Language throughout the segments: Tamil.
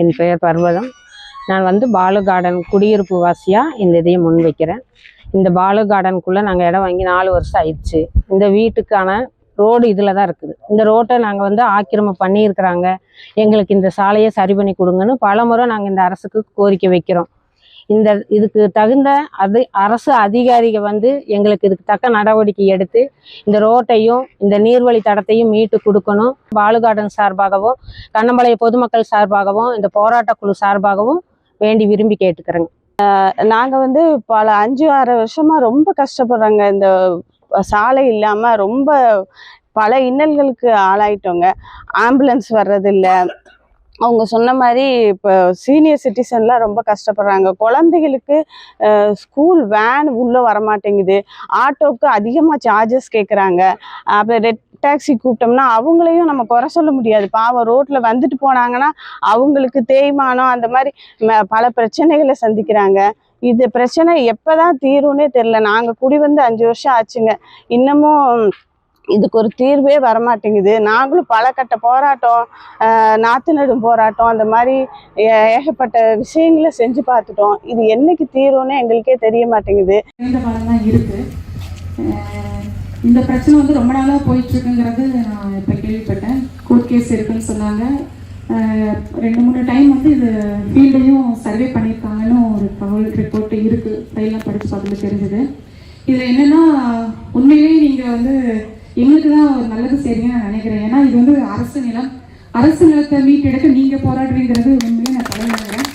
என் பெயர் பர்வதம். நான் வந்து பாலு கார்டன் குடியிருப்பு வாசியாக இந்த இதையும் முன் வைக்கிறேன். இந்த பாலு கார்டனுக்குள்ளே நாங்கள் இடம் வாங்கி நாலு வருஷம் ஆயிடுச்சு. இந்த வீட்டுக்கான ரோடு இதில் தான் இருக்குது. இந்த ரோட்டை நாங்கள் வந்து ஆக்கிரமம் பண்ணியிருக்கிறாங்க. எங்களுக்கு இந்த சாலையை சரி பண்ணி கொடுங்கன்னு பலமுறை நாங்கள் இந்த அரசுக்கு கோரிக்கை வைக்கிறோம். இந்த இதுக்கு தகுந்த அது அரசு அதிகாரிகள் வந்து எங்களுக்கு இதுக்கு தக்க நடவடிக்கை எடுத்து இந்த ரோட்டையும் இந்த நீர்வழி தடத்தையும் மீட்டு கொடுக்கணும். பாலு கார்டன் சார்பாகவும் கண்ணம்பாளைய பொதுமக்கள் சார்பாகவும் இந்த போராட்ட குழு சார்பாகவும் வேண்டி விரும்பி கேட்டுக்கிறேங்க. நாங்கள் வந்து பல அஞ்சு ஆறு வருஷமாக ரொம்ப கஷ்டப்படுறாங்க. இந்த சாலை இல்லாமல் ரொம்ப பல இன்னல்களுக்கு ஆளாயிட்டோங்க. ஆம்புலன்ஸ் வர்றதில்லை. அவங்க சொன்ன மாதிரி இப்போ சீனியர் சிட்டிசன்லாம் ரொம்ப கஷ்டப்படுறாங்க. குழந்தைகளுக்கு ஸ்கூல் வேன் உள்ளே வரமாட்டேங்குது. ஆட்டோவுக்கு அதிகமாக சார்ஜஸ் கேட்குறாங்க அப்புறம் ரெட் டாக்ஸி கூப்பிட்டோம்னா அவங்களையும் நம்ம குறை சொல்ல முடியாது. பாவம் ரோட்டில் வந்துட்டு போனாங்கன்னா அவங்களுக்கு தேய்மானம் அந்த மாதிரி ம- பல பிரச்சனைகளை சந்திக்கிறாங்க. இது பிரச்சனை எப்போ தான் தீரும்னே தெரில நாங்கள் குடி வந்து அஞ்சு வருஷம் ஆச்சுங்க. இன்னமும் இதுக்கு ஒரு தீர்வே வரமாட்டேங்குது. நாங்களும் பல கட்ட போராட்டம் நாற்று நடும் போராட்டம் அந்த மாதிரி ஏகப்பட்ட விஷயங்களை செஞ்சு பார்த்துட்டோம். இது என்னைக்கு தீரும்னு எங்களுக்கே தெரிய மாட்டேங்குது. இந்த காலம் தான் இருக்கு இந்த பிரச்சனை வந்து ரொம்ப நாளாக போயிட்டு இருக்குங்கிறது நான் இப்போ கேள்விப்பட்டேன். கோர்ட் கேஸ் இருக்குன்னு சொன்னாங்க. ரெண்டு மூணு டைம் வந்து இது ஃபீல்டையும் சர்வே பண்ணியிருக்காங்கன்னு ஒரு தகவல் ரிப்போர்ட் இருக்குது ஃபைல்லாம் படித்து பார்த்துட்டு தெரிஞ்சது. இதில் என்னென்னா உண்மையிலேயே நீங்கள் வந்து எங்களுக்கு தான் ஒரு நல்லது செய்றீங்கன்னு நான் நினைக்கிறேன். ஏன்னா இது வந்து அரசு நிலம். அரசு நிலத்தை மீட்டெடுக்க நீங்கள் போராடுறீங்கிறது உண்மையிலே நான் தலைவணங்குறேன்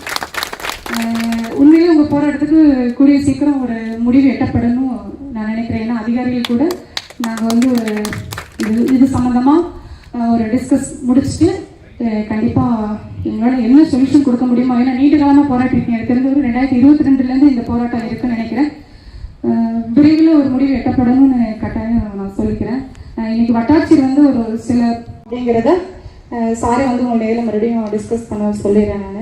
உண்மையிலே உங்கள் போராட்டத்துக்கு கூடிய சீக்கிரம் ஒரு முடிவு எட்டப்படணும் நான் நினைக்கிறேன். ஏன்னா அதிகாரிகள் கூட நாங்கள் வந்து ஒரு இது இது சம்மந்தமாக ஒரு டிஸ்கஸ் முடிச்சுட்டு கண்டிப்பாக எங்களால் என்ன சொல்யூஷன் கொடுக்க முடியுமோ ஏன்னா நீண்ட காலமாக போராட்டிருக்கீங்க எனக்கு தெரிஞ்ச ஒரு ரெண்டாயிரத்தி இருபத்தி ரெண்டுலேருந்து இந்த போராட்டம் இருக்குன்னு நினைக்கிறேன். விரைவில் ஒரு முடிவு எட்டப்படணும்னு கட்டாயம் நான் சொல்லிக்கிறேன். இன்னைக்கு வட்டாட்சியர் வந்து ஒரு சில அப்படிங்கிறத சாரை வந்து உங்க நேரில் மறுபடியும் டிஸ்கஸ் பண்ண சொல்லிடுறேன் நான்.